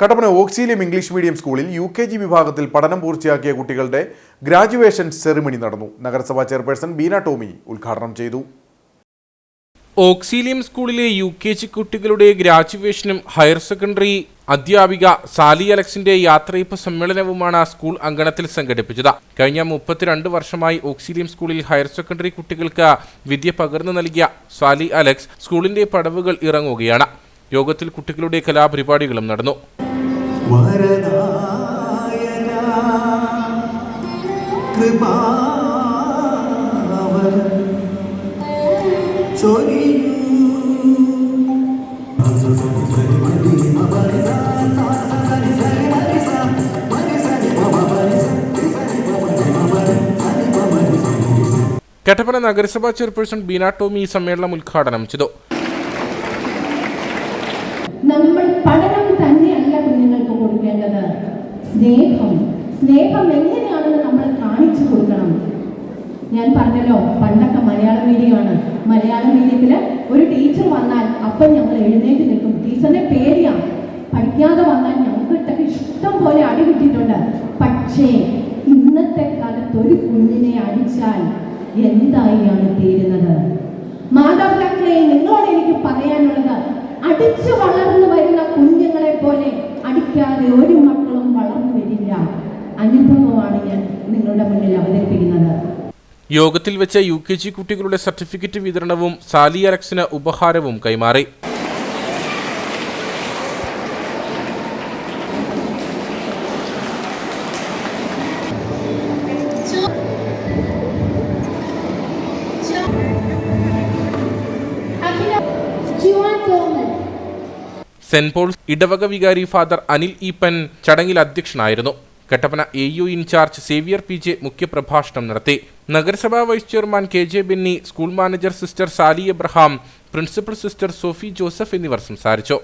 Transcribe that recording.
Kattappana Auxilium English medium സ്കൂളിൽ U K G വിഭാഗത്തിൽ പഠനം പൂർത്തിയാക്കിയ കുട്ടികളുടെ ഗ്രാജുവേഷൻ സെറിമണി നടന്നു. നഗരസഭാ ചെയർപേഴ്സൺ ബീന ടോമി ഉദ്ഘാടനം ചെയ്തു. ഓക്സിലിയം സ്കൂളിലെ യു കെ ജി കുട്ടികളുടെ ഗ്രാജുവേഷനും ഹയർ സെക്കൻഡറി അധ്യാപിക സാലി അലക്സിന്റെ യാത്രയപ്പ് സമ്മേളനവുമാണ് സ്കൂൾ അങ്കണത്തിൽ സംഘടിപ്പിച്ചത്. കഴിഞ്ഞ മുപ്പത്തിരണ്ട് വർഷമായി ഓക്സിലിയം സ്കൂളിൽ ഹയർ സെക്കൻഡറി കുട്ടികൾക്ക് വിദ്യ പകർന്നു നൽകിയ സാലി അലക്സ് സ്കൂളിന്റെ പടവുകൾ ഇറങ്ങുകയാണ്. യോഗത്തിൽ കുട്ടികളുടെ കലാപരിപാടികളും നടന്നു. വരദായക കൃപാവര ചൊരിയൂ. കട്ടപ്പന നഗരസഭാ ചെയർപേഴ്സൺ ബീന ടോമി ഈ സമ്മേളനം ഉദ്ഘാടനം ചെയ്തു. നമ്മൾ പഠനം കൊടുക്കേണ്ടത്? സ്നേഹം. സ്നേഹം എങ്ങനെയാണെന്ന് നമ്മൾ കാണിച്ചു കൊടുക്കണം. ഞാൻ പറഞ്ഞല്ലോ പണ്ടൊക്കെ മലയാളം മീഡിയമാണ്. മലയാളം മീഡിയത്തിൽ ഒരു ടീച്ചർ വന്നാൽ അപ്പം ഞങ്ങൾ എഴുന്നേറ്റ് നിൽക്കും. ടീച്ചറിന്റെ പേടിയാ പഠിക്കാതെ വന്നാൽ ഞങ്ങൾക്കിട്ടൊക്കെ ഇഷ്ടം പോലെ അടി കിട്ടിയിട്ടുണ്ട്. പക്ഷേ ഇന്നത്തെ കാലത്ത് ഒരു കുഞ്ഞിനെ അടിച്ചാൽ എന്തായാണ് തീരുന്നത്? മാതാപിതാക്കളെ നിങ്ങളോട് എനിക്ക് പറയാനുള്ളത് അടിച്ചു വളർന്നു അനുഭവമാണ് ഞാൻ നിങ്ങളുടെ മുന്നിൽ അവതരിപ്പിക്കുന്നത്. യോഗത്തിൽ വെച്ച യു കെ ജി കുട്ടികളുടെ സർട്ടിഫിക്കറ്റ് വിതരണവും സാലി അലക്സിന് ഉപഹാരവും കൈമാറി. സെന്റ് പോൾസ് ഇടവക വികാരി ഫാദർ അനിൽ ഈപ്പൻ ചടങ്ങിൽ അധ്യക്ഷനായിരുന്നു. Kattappana A U in charge Xavier P J മുഖ്യപ്രഭാഷണം നടത്തി. നഗരസഭാ vice chairman K J Benny school manager sister Sally Abraham principal sister Sophie Joseph എന്നിവർ സംസാരിച്ചു.